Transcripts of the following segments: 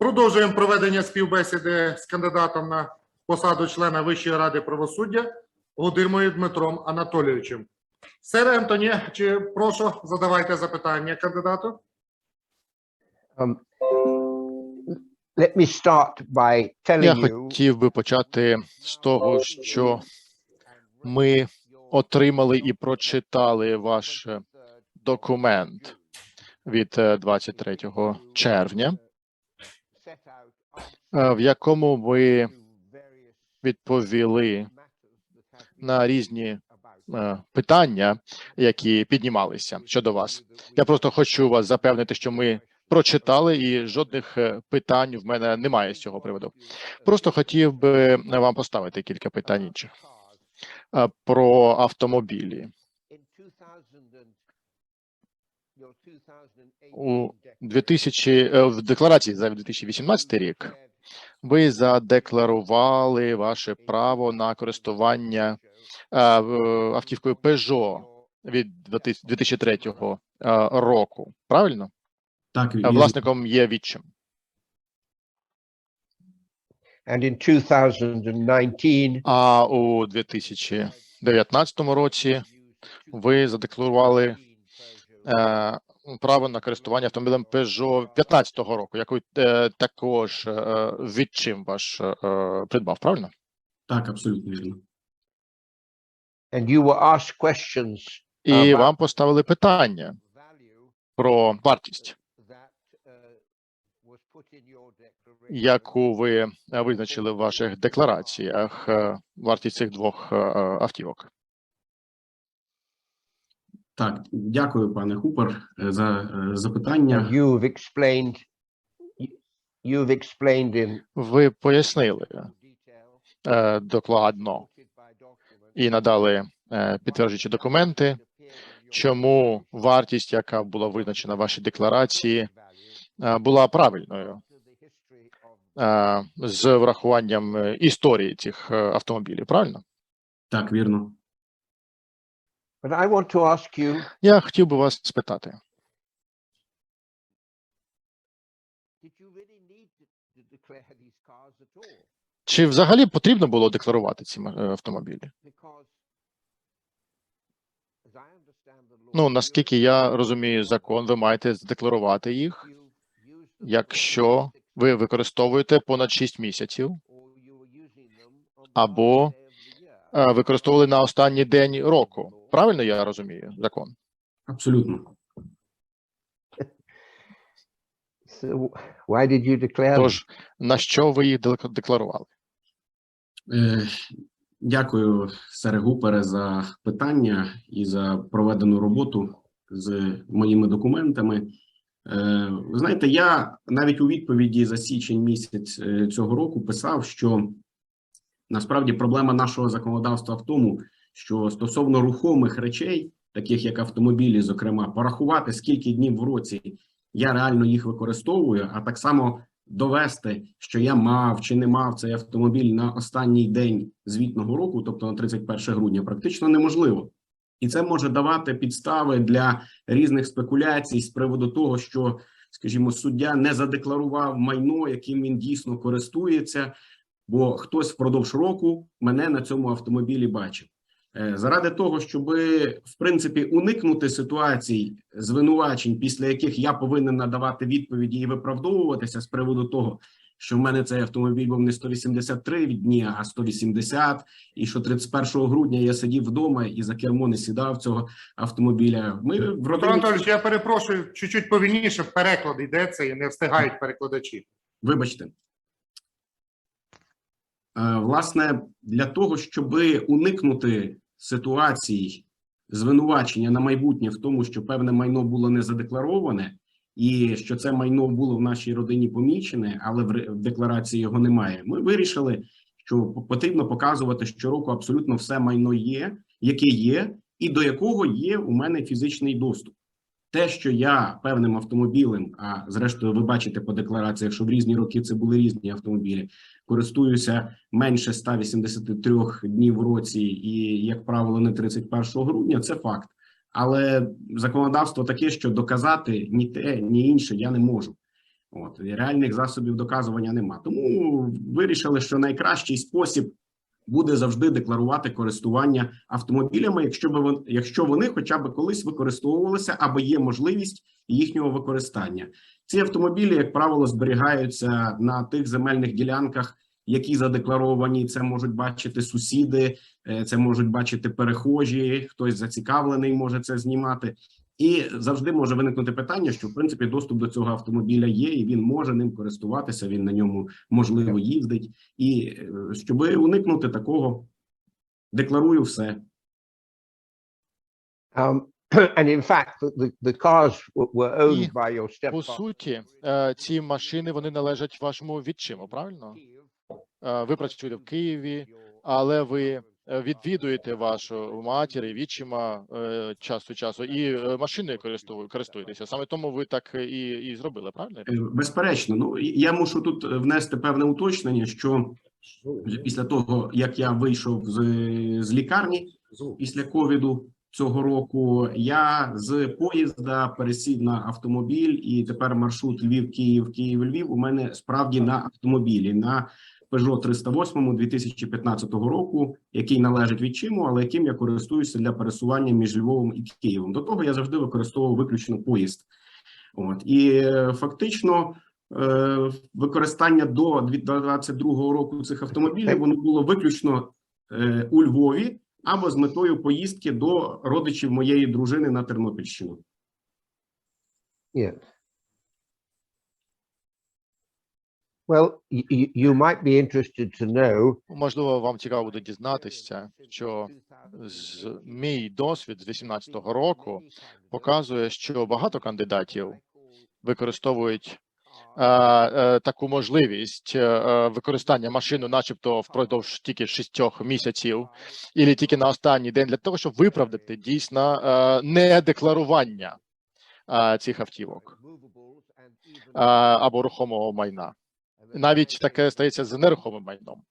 Продовжуємо проведення співбесіди з кандидатом на посаду члена Вищої ради правосуддя Гудимою Дмитром Анатолійовичем. Сер Ентоні, чи прошу задавайте запитання кандидату? Um, let me start by telling Я you хотів би почати з того, що ми отримали і прочитали ваш е, документ від е, 23 червня, е, в якому ви відповіли на різні е, питання, які піднімалися щодо вас. Я просто хочу вас запевнити, що ми прочитали, і жодних е, питань в мене немає з цього приводу. Просто хотів би вам поставити кілька питань інших Е, про автомобілі. У 2000, е, в декларації за 2018 рік ви задекларували ваше право на користування е, автівкою Peugeot від 2003 е, року. Правильно? Так. Власником є відчим. and in 2019 А у 2019 році ви задекларували право на користування автомобілем Peugeot 15-го року, яку е, також е, відчим ваш е, придбав, правильно? Так, абсолютно вірно. and you were asked questions І вам поставили питання про вартість, яку ви е, визначили в ваших деклараціях, е, вартість цих двох е, автівок. Так, дякую, пане Хупер, е, за е, запитання. you've explained you've explained in Ви пояснили е, докладно і надали е, підтверджуючі документи, чому вартість, яка була визначена в вашій декларації, е, була правильною е, з врахуванням історії цих автомобілів. Правильно? Так, вірно. But I want to ask you Я хотів би вас спитати, did you really need to, to declare these cars at all чи взагалі потрібно було декларувати ці м- е, автомобілі? because as I understand the law Ну наскільки я розумію закон, ви маєте задекларувати їх, you used them якщо ви використовуєте понад 6 місяців or you were using them on the або day of the year. е, використовували на останній день року. Правильно я розумію закон? Абсолютно. So why did you declare? Тож на що ви їх декларували? Е, Дякую, Сере Гупере, за питання і за проведену роботу з моїми документами. Е, Ви знаєте, я навіть у відповіді за січень місяць е, цього року писав, що насправді проблема нашого законодавства в тому, що стосовно рухомих речей, таких як автомобілі, зокрема, порахувати скільки днів в році я реально їх використовую, а так само довести, що я мав чи не мав цей автомобіль на останній день звітного року, тобто на 31 грудня, практично неможливо. І це може давати підстави для різних спекуляцій з приводу того, що, скажімо, суддя не задекларував майно, яким він дійсно користується, бо хтось впродовж року мене на цьому автомобілі бачив. Е, Заради того, щоб в принципі уникнути ситуацій звинувачень, після яких я повинен надавати відповіді і виправдовуватися з приводу того, що в мене цей автомобіль був не 183 дні, а 180, і що 31 грудня я сидів вдома і за кермо не сідав цього автомобіля. Ми в родині Анатолійович, я перепрошую, чуть-чуть повільніше переклад йдеться і не встигають перекладачі. Вибачте. Е, Власне, для того, щоб уникнути ситуацій звинувачення на майбутнє в тому, що певне майно було не задеклароване, і що це майно було в нашій родині помічене, але в декларації його немає. Ми вирішили, що потрібно показувати щороку абсолютно все майно є, яке є, і до якого є у мене фізичний доступ. Те, що я певним автомобілем, а зрештою, ви бачите по деклараціях, що в різні роки це були різні автомобілі, користуюся менше 183 днів в році, і, як правило, не 31 грудня. Це факт. Але законодавство таке, що доказати ні те, ні інше я не можу. От реальних засобів доказування нема. Тому вирішили, що найкращий спосіб буде завжди декларувати користування автомобілями, якщо б вон- якщо вони хоча б колись використовувалися або є можливість їхнього використання. Ці автомобілі, як правило, зберігаються на тих земельних ділянках, які задекларовані. Це можуть бачити сусіди, е, це можуть бачити перехожі, хтось зацікавлений може це знімати. І завжди може виникнути питання, що в принципі доступ до цього автомобіля є, і він може ним користуватися. Він на ньому можливо їздить. І е, щоб уникнути такого, декларую все. Um, and in fact, the, the, the cars were owned І, by your По суті, е, ці машини вони належать вашому відчиму, правильно? Е, Ви працюєте в Києві, але ви відвідуєте вашу матір і відчима е, час від часу, і е, машиною користуєтеся. Саме тому ви так і, і зробили, правильно? Е, Безперечно, ну я мушу тут внести певне уточнення, що після того, як я вийшов з, з лікарні після ковіду цього року, я з поїзда пересів на автомобіль, і тепер маршрут Львів, Київ, Київ, Львів у мене справді на автомобілі на Peugeot 308 2015 року, який належить відчиму, але яким я користуюся для пересування між Львовом і Києвом. До того я завжди використовував виключно поїзд. От і е, фактично е, використання до 2022 року цих автомобілів воно було виключно е, у Львові або з метою поїздки до родичів моєї дружини на Тернопільщину. Yes. Well, you, might be interested to know. Можливо, вам цікаво буде дізнатися, що з мій досвід з 18-го року показує, що багато кандидатів використовують е, е, таку можливість е, е, використання машини, начебто впродовж тільки шістьох місяців, і тільки на останній день для того, щоб виправдати дійсно е, недекларування цих автівок е, або рухомого майна. Навіть таке стається з нерухомим майном.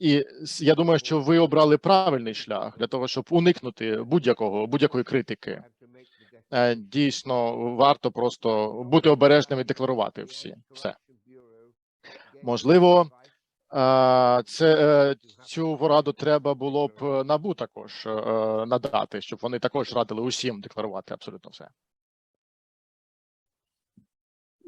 І я думаю, що ви обрали правильний шлях для того, щоб уникнути будь-якого будь-якої критики. Е, Дійсно, варто просто бути обережним і декларувати всі все. Можливо, це е, цю пораду треба було б е, набу також надати, щоб вони також радили усім декларувати абсолютно все.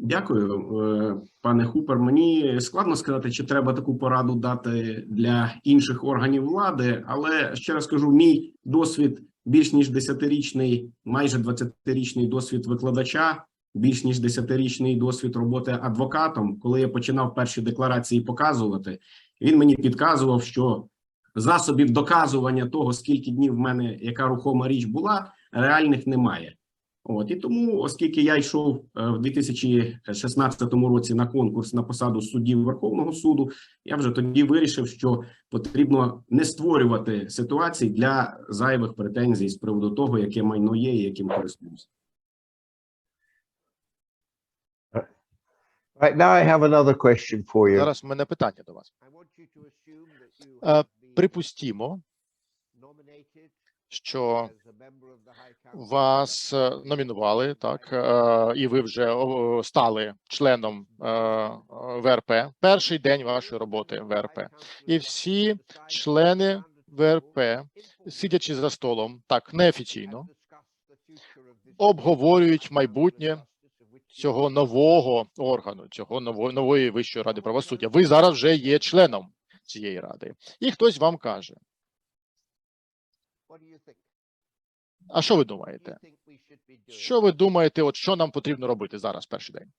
Дякую, е, пане Хупер. Мені складно сказати, чи треба таку пораду дати для інших органів влади, але ще раз кажу, мій досвід більш ніж 10-річний, майже 20-річний досвід викладача, більш ніж 10-річний досвід роботи адвокатом. Коли я починав перші декларації показувати, він мені підказував, що засобів доказування того, скільки днів в мене яка рухома річ була, реальних немає. От і тому, оскільки я йшов е, в 2016 році на конкурс на посаду суддів Верховного суду, я вже тоді вирішив, що потрібно не створювати ситуацій для зайвих претензій з приводу того, яке майно є і яким користуюся. Right now, I have another question for you. Зараз в мене питання до вас. Е, Припустімо, що вас е, номінували, так е, і ви вже стали членом е, ВРП. Перший день вашої роботи ВРП. І всі члени ВРП, сидячи за столом, так неофіційно, обговорюють майбутнє цього нового органу, цього нової вищої ради правосуддя. Ви зараз вже є членом цієї ради, і хтось вам каже: А що ви думаєте? Що ви думаєте, от що нам потрібно робити зараз, перший день?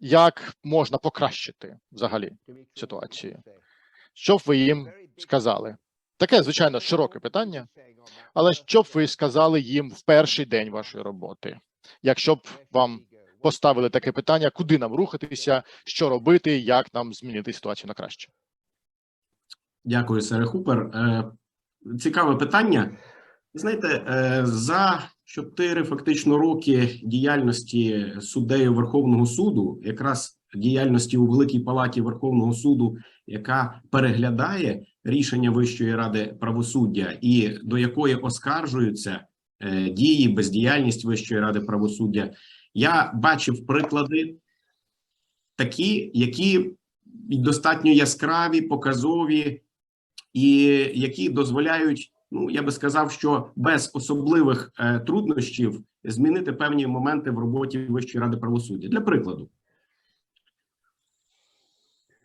Як можна покращити взагалі ситуацію? Що б ви їм сказали? Таке, звичайно, широке питання, але що б ви сказали їм в перший день вашої роботи? Якщо б вам поставили таке питання, куди нам рухатися, що робити, як нам змінити ситуацію на краще? Дякую, Сере Хупер. Цікаве питання. Знаєте, е, за чотири фактично роки діяльності суддею Верховного суду, якраз діяльності у Великій Палаті Верховного суду, яка переглядає рішення Вищої ради правосуддя і до якої оскаржуються е, дії, бездіяльність Вищої ради правосуддя. Я бачив приклади такі, які достатньо яскраві, показові, і які дозволяють, ну я би сказав, що без особливих е, труднощів змінити певні моменти в роботі Вищої ради правосуддя. Для прикладу,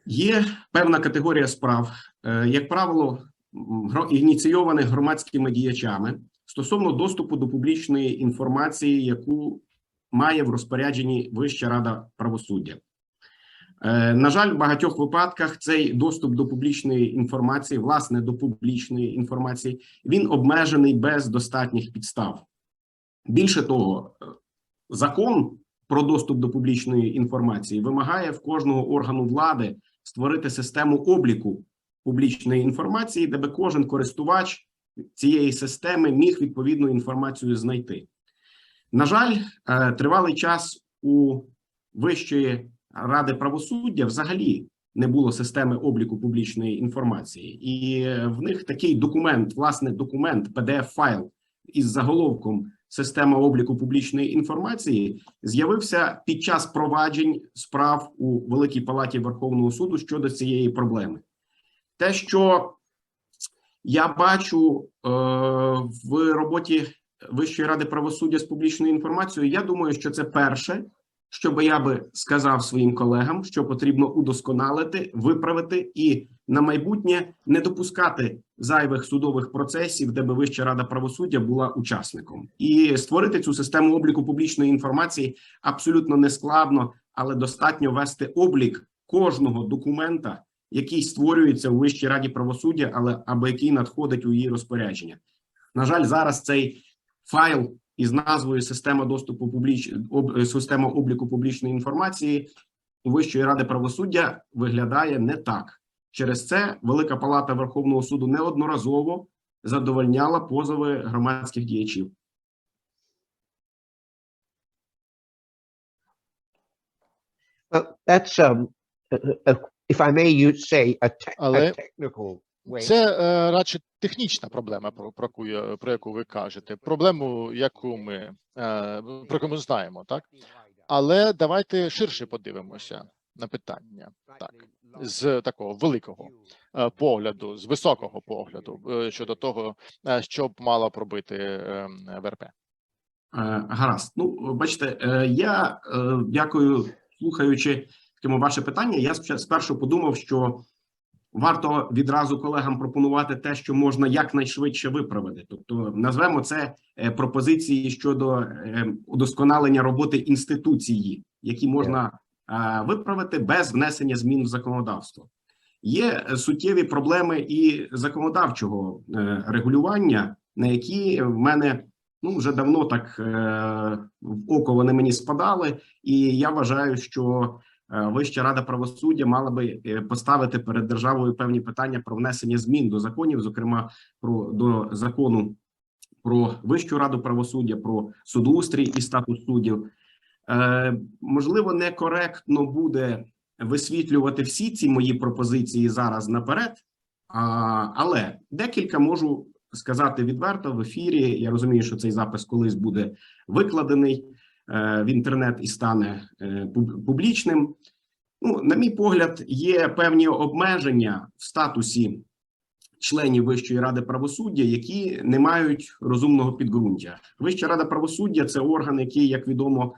є певна категорія справ, е, як правило, гро- ініційованих громадськими діячами стосовно доступу до публічної інформації, яку має в розпорядженні Вища рада правосуддя. Е, На жаль, в багатьох випадках цей доступ до публічної інформації, власне, до публічної інформації, він обмежений без достатніх підстав. Більше того, е, закон про доступ до публічної інформації вимагає в кожного органу влади створити систему обліку публічної інформації, де би кожен користувач цієї системи міг відповідну інформацію знайти. На жаль, е, тривалий час у Вищої ради правосуддя взагалі не було системи обліку публічної інформації, і е, в них такий документ, власне, документ, pdf файл із заголовком Система обліку публічної інформації з'явився під час проваджень справ у Великій Палаті Верховного суду щодо цієї проблеми. Те, що я бачу е, в роботі Вищої ради правосуддя з публічною інформацією, я думаю, що це перше, що би я би сказав своїм колегам, що потрібно удосконалити, виправити і на майбутнє не допускати зайвих судових процесів, де би Вища рада правосуддя була учасником, і створити цю систему обліку публічної інформації абсолютно не складно, але достатньо вести облік кожного документа, який створюється у Вищій раді правосуддя, але або який надходить у її розпорядження. На жаль, зараз цей файл із назвою Система доступу публіч... об... система обліку публічної інформації у Вищої ради правосуддя виглядає не так. Через це Велика Палата Верховного суду неодноразово задовольняла позови громадських діячів. Well, that's, um, uh, uh, if I may you say, a te- Але a technical. Це е, радше технічна проблема, про, про, яку, я- про яку ви кажете. Проблему, яку ми е, про яку ми знаємо, так але давайте ширше подивимося на питання, так з такого великого е, погляду, з високого погляду е, щодо того, е, що б мала б робити е, ВРП. Е, Гаразд. Ну, бачите, е, я е, дякую, слухаючи такому ваше питання. Я спершу подумав, що варто відразу колегам пропонувати те, що можна якнайшвидше виправити. Тобто, назвемо це е, пропозиції щодо е, удосконалення роботи інституції, які можна е, виправити без внесення змін в законодавство. Є суттєві проблеми і законодавчого регулювання, на які в мене ну вже давно так в око вони мені спадали, і я вважаю, що Вища рада правосуддя мала би е, поставити перед державою певні питання про внесення змін до законів, зокрема про до закону про Вищу раду правосуддя, про судоустрій і статус суддів. Е, можливо, некоректно буде висвітлювати всі ці мої пропозиції зараз наперед, а, але декілька можу сказати відверто в ефірі. Я розумію, що цей запис колись буде викладений е, в інтернет і стане е, публічним. Ну, на мій погляд, є певні обмеження в статусі членів Вищої ради правосуддя, які не мають розумного підґрунтя. Вища рада правосуддя це орган, який, як відомо,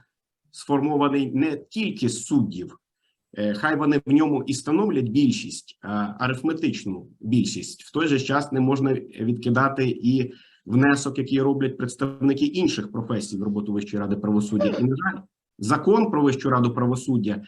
сформований не тільки з суддів. Е, Хай вони в ньому і становлять більшість, арифметичну більшість. В той же час не можна відкидати і внесок, який роблять представники інших професій в роботу Вищої ради правосуддя. І на жаль, закон про Вищу раду правосуддя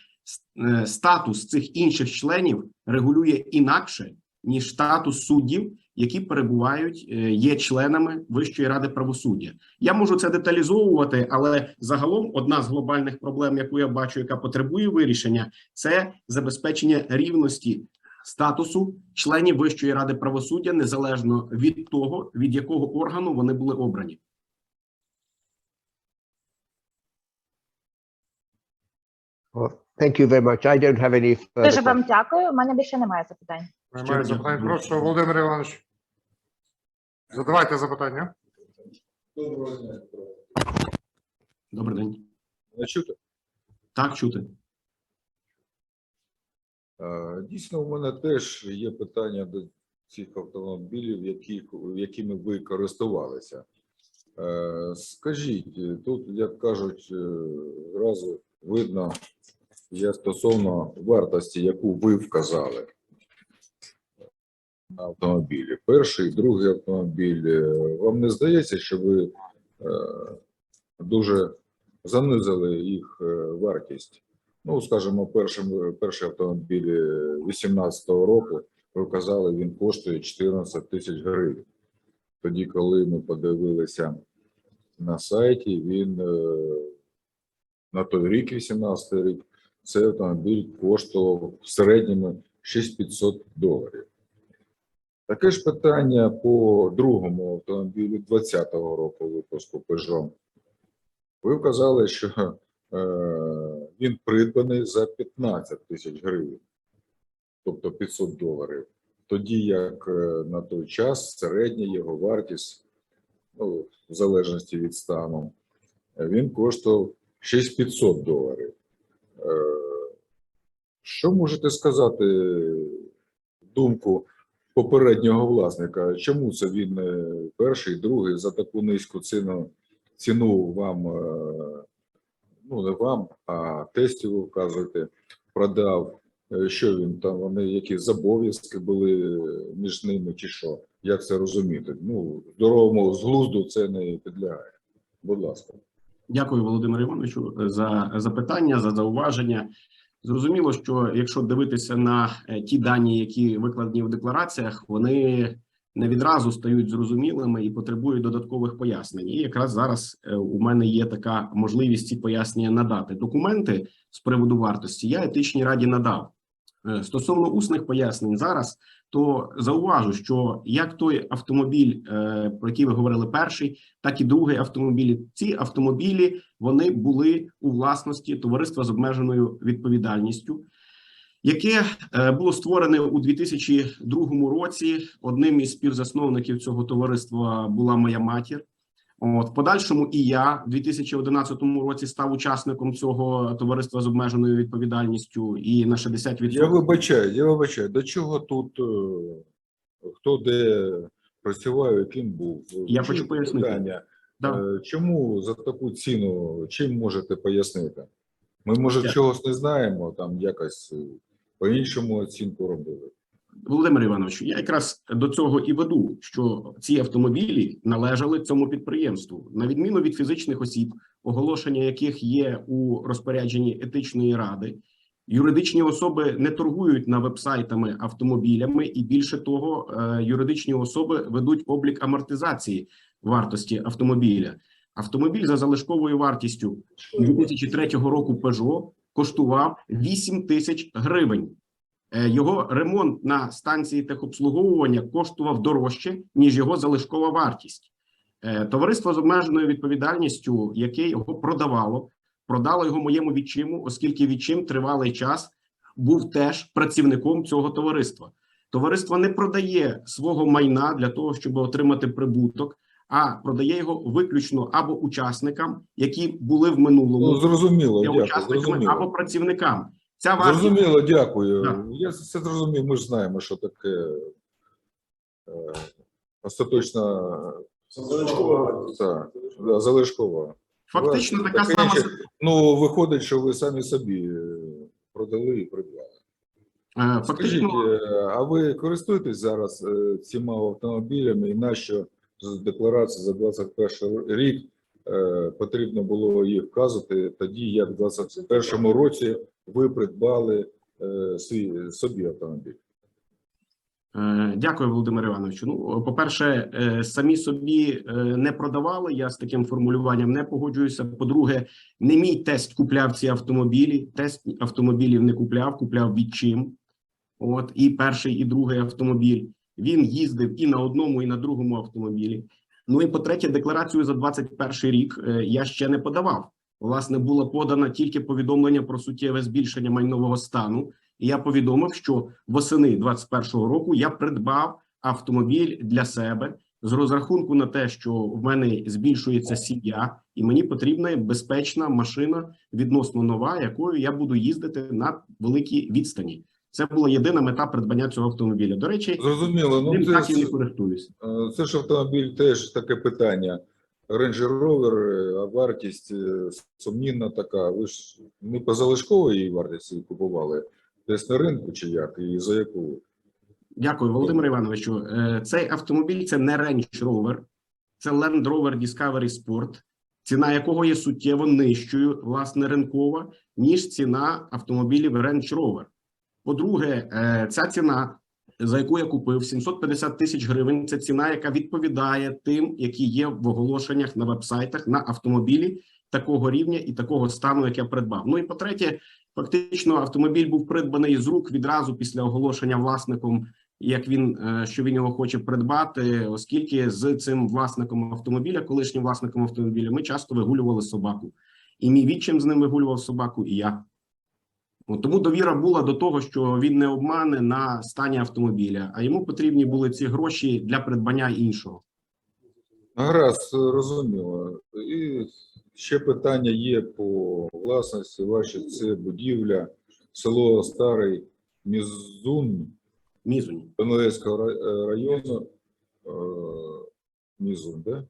е, статус цих інших членів регулює інакше ніж статус суддів, які перебувають, е, є членами Вищої ради правосуддя. Я можу це деталізовувати, але загалом одна з глобальних проблем, яку я бачу, яка потребує вирішення, це забезпечення рівності статусу членів Вищої ради правосуддя незалежно від того, від якого органу вони були обрані. Thank you very much. I don't have any further Дуже вам дякую. У мене більше немає запитань. Немає запитань. Прошу, Володимир Іванович. Задавайте запитання. Доброго дня, Добрий день. Чути? Так, чути. Е, Дійсно, у мене теж є питання до цих автомобілів, які, якими ви користувалися. Е, Скажіть, е, тут, як кажуть, е, зразу видно, є стосовно вартості, яку ви вказали на автомобілі. Перший, другий автомобіль. Е, Вам не здається, що ви е, дуже занизили їх е, вартість? Ну, скажімо, першим, перший автомобіль 2018 року, ви вказали, він коштує 14 тисяч гривень. Тоді, коли ми подивилися на сайті, він е, на той рік, 18 рік, цей автомобіль коштував в середньому 6500 доларів. Таке ж питання по другому автомобілю 2020 року випуску Peugeot. Ви вказали, що е, він придбаний за 15 тисяч гривень, тобто 500 доларів. Тоді як е, на той час середня його вартість, ну, в залежності від стану, він коштував 6500 доларів. Е, Що можете сказати думку попереднього власника? Чому це він е, перший, другий за таку низьку ціну, ціну вам ну не вам, а тесті ви вказуєте, продав, Е, що він там, вони які зобов'язки були між ними, чи що? Як це розуміти? Ну, здоровому зглузду це не підлягає. Будь ласка. Дякую, Володимиру Івановичу, за запитання, за зауваження. Зрозуміло, що якщо дивитися на е, ті дані, які викладені в деклараціях, вони не відразу стають зрозумілими і потребують додаткових пояснень. І якраз зараз е, у мене є така можливість ці пояснення надати. Документи з приводу вартості я етичній раді надав. Е, Стосовно усних пояснень зараз, то зауважу, що як той автомобіль, е, про який ви говорили, перший, так і другий автомобілі. Ці автомобілі вони були у власності товариства з обмеженою відповідальністю, яке е, було створене у 2002 році. Одним із співзасновників цього товариства була моя матір. От в подальшому і я в 2011 році став учасником цього товариства з обмеженою відповідальністю і на 60% Я вибачаю, я вибачаю, до чого тут е, хто де працював, яким був? Я Чи хочу пояснити. питання, Да. е, Чому за таку ціну, чим можете пояснити? Ми, може, Дякую. чогось не знаємо, там якось е, по-іншому оцінку робили. Володимир Іванович, я якраз до цього і веду, що ці автомобілі належали цьому підприємству, на відміну від фізичних осіб, оголошення яких є у розпорядженні етичної ради. Юридичні особи не торгують на вебсайтами автомобілями, і більше того, е, юридичні особи ведуть облік амортизації вартості автомобіля. Автомобіль за залишковою вартістю 2003 року Peugeot коштував 8 тисяч гривень. Е, Його ремонт на станції техобслуговування коштував дорожче, ніж його залишкова вартість. Е, Товариство з обмеженою відповідальністю, яке його продавало, продало його моєму відчиму, оскільки відчим тривалий час був теж працівником цього товариства. Товариство не продає свого майна для того, щоб отримати прибуток, а продає його виключно або учасникам, які були в минулому Ну, зрозуміло, дякую, учасниками зрозуміло. або працівникам. Ця вартість Зрозуміло, дякую. Да. Я все зрозумів, ми ж знаємо, що таке е, остаточна залишкова. Так, да, залишкова. фактично така Таке сама. Ну, виходить, що ви самі собі е, продали і придбали. е, Скажіть, е, а ви користуєтесь зараз цими автомобілями і нащо з декларації за 21 рік е, потрібно було їх вказувати тоді, як в 21 році ви придбали е, свій собі автомобіль? Е, Дякую, Володимир Івановичу. Ну, по-перше, самі собі не продавали. Я з таким формулюванням не погоджуюся. По-друге, не мій тест купляв ці автомобілі. Тест автомобілів не купляв, купляв відчим. От і перший, і другий автомобіль. Він їздив і на одному, і на другому автомобілі. Ну і по-третє, декларацію за 21 рік е, я ще не подавав. Власне, було подано тільки повідомлення про суттєве збільшення майнового стану. І я повідомив, що восени 21-го року я придбав автомобіль для себе з розрахунку на те, що в мене збільшується сім'я, і мені потрібна безпечна машина відносно нова, якою я буду їздити на великій відстані. Це була єдина мета придбання цього автомобіля. До речі, Зрозуміло, ну це, так і не користуюсь. е, це ж автомобіль теж таке питання. Range Rover, е, а вартість е, сумнівна така. Ви ж не по залишковій вартості купували, десь на ринку чи як, і за яку? Дякую, Володимир Івановичу. Цей автомобіль це не Range Rover, це Land Rover Discovery Sport, ціна якого є суттєво нижчою, власне, ринкова, ніж ціна автомобілів Range Rover. По-друге, е, ця ціна, за яку я купив 750 тисяч гривень, це ціна, яка відповідає тим, які є в оголошеннях на вебсайтах на автомобілі такого рівня і такого стану, як я придбав. Ну і по-третє, фактично автомобіль був придбаний з рук відразу після оголошення власником як він е, що він його хоче придбати, оскільки з цим власником автомобіля, колишнім власником автомобіля, ми часто вигулювали собаку, і мій відчим з ним вигулював собаку, і я. Тому довіра була до того, що він не обмане на стані автомобіля, а йому потрібні були ці гроші для придбання іншого. Гаразд, розуміло. І ще питання є по власності вашій. Це будівля, село Старий Мізун Мізуні. Донецького е, району, е, Мізун, да?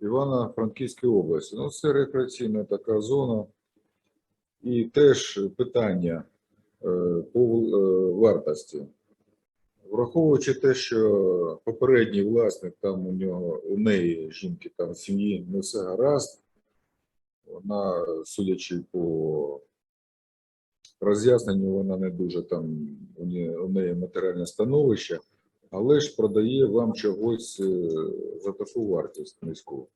Івано-Франківської області. Ну, це рекреаційна така зона. І теж питання е, по е, вартості. Враховуючи те, що попередній власник, там у нього, у неї жінки там сім'ї не все гаразд, вона, судячи по роз'ясненню, вона не дуже там у неї, у неї матеріальне становище, але ж продає вам чогось е, за таку вартість низьку.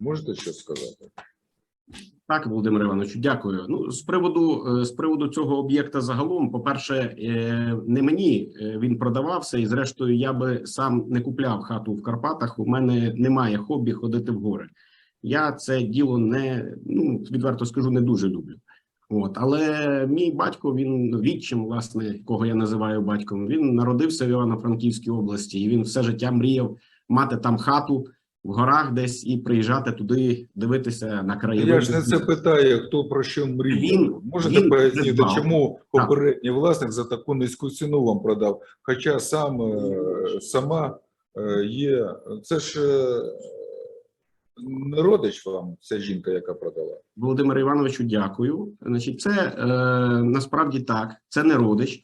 Можете щось сказати? Так, Володимир Іванович, дякую. Ну з приводу е, з приводу цього об'єкта загалом, по-перше, е, не мені е, він продавався, і зрештою я би сам не купляв хату в Карпатах. У мене немає хобі ходити в гори. Я це діло не ну відверто скажу, не дуже люблю. От, але мій батько, він відчим, власне, кого я називаю батьком, він народився в Івано-Франківській області, і він все життя мріяв мати там хату в горах десь і приїжджати туди, дивитися на краєвиди. Я ж не це питаю, хто про що мріє. Він- Можете він пояснити, чому попередній власник за таку низьку ціну вам продав? Хоча сам е, сама е, є. Це ж е, не родич вам, ця жінка, яка продала. Володимиру Івановичу, дякую. Значить, це е, насправді так. Це не родич.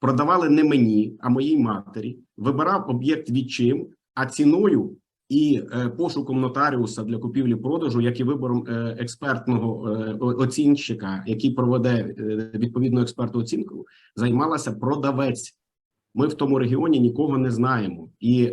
Продавали не мені, а моїй матері. Вибирав об'єкт відчим, а ціною і е, пошуком нотаріуса для купівлі-продажу, як і вибором е, експертного е, оцінщика, який проведе відповідну експертну оцінку, займалася продавець. Ми в тому регіоні нікого не знаємо. І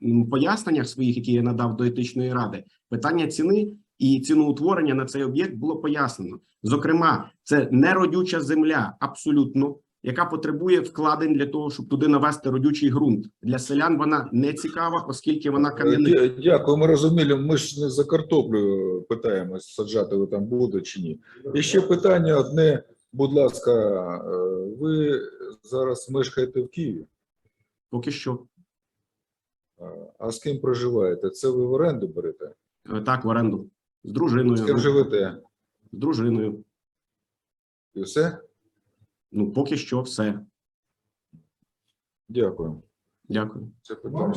в поясненнях своїх, які я надав до етичної ради, питання ціни і ціноутворення на цей об'єкт було пояснено. Зокрема, це неродюча земля, абсолютно, яка потребує вкладень для того, щоб туди навести родючий ґрунт. Для селян вона не цікава, оскільки вона кам'яна. Дякую, ми розуміли. Ми ж не за картоплю питаємось, саджати ви там будете чи ні. І ще питання одне, будь ласка, е, ви зараз мешкаєте в Києві, Поки що а- а з ким проживаєте? Це ви в оренду берете? Е, так в оренду з дружиною. З ким живете? З дружиною. І все? Ну поки що все. Дякую. Дякую. Це питання.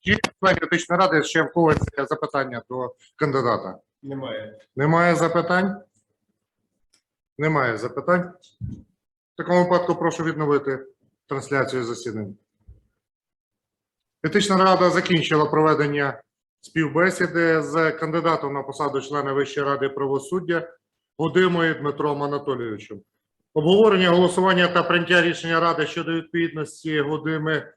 Чи член етичної ради ще в когось є запитання до кандидата? Немає. Немає запитань? Немає запитань. В такому випадку прошу відновити трансляцію засідання. Етична рада закінчила проведення співбесіди з кандидатом на посаду члена Вищої ради правосуддя Гудимою Дмитром Анатолійовичем. Обговорення, голосування та прийняття рішення ради щодо відповідності Гудими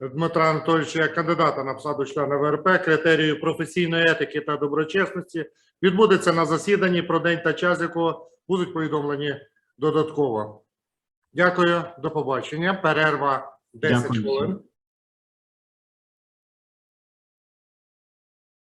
Дмитра Анатолійовича як кандидата на посаду члена ВРП критерію професійної етики та доброчесності відбудеться на засіданні, про день та час якого будуть повідомлені додатково. Дякую, до побачення. Перерва 10 Дякую. хвилин.